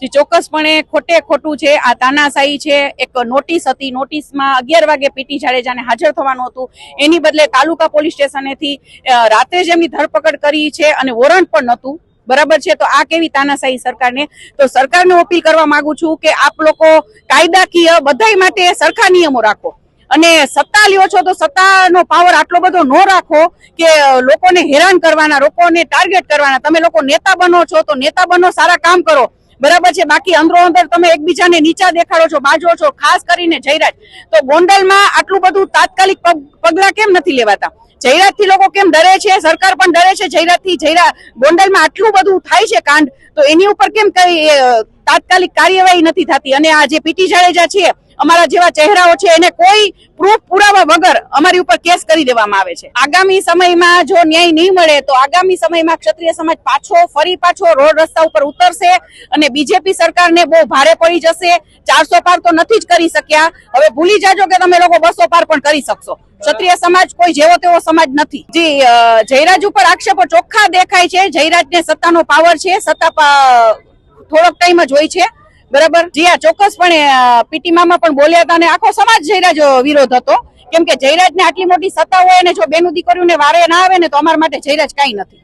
જે ચોક્કસપણે ખોટે ખોટું છે, આ તાનાશાહી છે, એક નોટિસ હતી, નોટિસમાં અગિયાર વાગે પીટી જાડેજાને હાજર થવાનું હતું. એની બદલે તાલુકા પોલીસ સ્ટેશનેથી રાત્રે જ એમની ધરપકડ કરી છે અને વોરંટ પણ નહોતું. બરાબર છે? તો આ કેવી તાનાશાહી સરકારને? તો સરકારને અપીલ કરવા માંગુ છું કે આપ લોકો કાયદાકીય બધાય માટે સરખા નિયમો રાખો. અને સત્તા લ્યો છો તો સત્તાનો પાવર આટલો બધો ન રાખો કે લોકોને હેરાન કરવાના, લોકોને ટાર્ગેટ કરવાના. તમે લોકો નેતા બનો છો તો નેતા બનો, સારા કામ કરો. બરાબર છે? બાકી અંદરો અંદર તમે એકબીજાને નીચા દેખાડો છો બાજો છો, ખાસ કરીને જયરાજ. તો ગોંડલમાં આટલું બધું તાત્કાલિક પગ- પગલાં કેમ નથી લેવાતા? જયરાજથી લોકો કેમ ડરે છે? સરકાર પણ ડરે છે જયરાજથી જયરા, ગોંડલમાં આટલું બધું થાય છે કાંડ, તો એની ઉપર કેમ કઈ તાત્કાલિક કાર્યવાહી નથી થતી? અને આ જે પીટી જાડેજા છે, અમારા જેવા ચહેરાઓ છે, એને કોઈ પ્રૂફ પુરાવા વગર અમારી ઉપર કેસ કરી દેવામાં આવે છે. આગામી સમયમાં જો ન્યાય નહીં મળે તો આગામી સમયમાં ક્ષત્રિય સમાજ પાછો, ફરી પાછો રોડ રસ્તા ઉપર ઉતરશે અને બીજેપી સરકારને બહુ ભારે પડી જશે. ચારસો પાર તો નથી જ કરી શક્યા. હવે ભૂલી જાજો કે તમે લોકો બસો પાર પણ કરી શકશો. ક્ષત્રિય સમાજ કોઈ જેવો તેવો સમાજ નથી. જે જયરાજ ઉપર આક્ષેપો ચોખ્ખા દેખાય છે. જયરાજને સત્તાનો પાવર છે. સત્તા થોડોક ટાઈમ જ હોય છે. બરાબર? જી આ ચોક્કસપણે પીટી મામા પણ બોલ્યા હતા અને આખો સમાજ જયરાજ વિરોધ હતો. કેમ કે જયરાજને આટલી મોટી સત્તા હોય અને જો બેનું દીકરીઓને વારે ના આવે ને તો અમારા માટે જયરાજ કાંઈ નથી.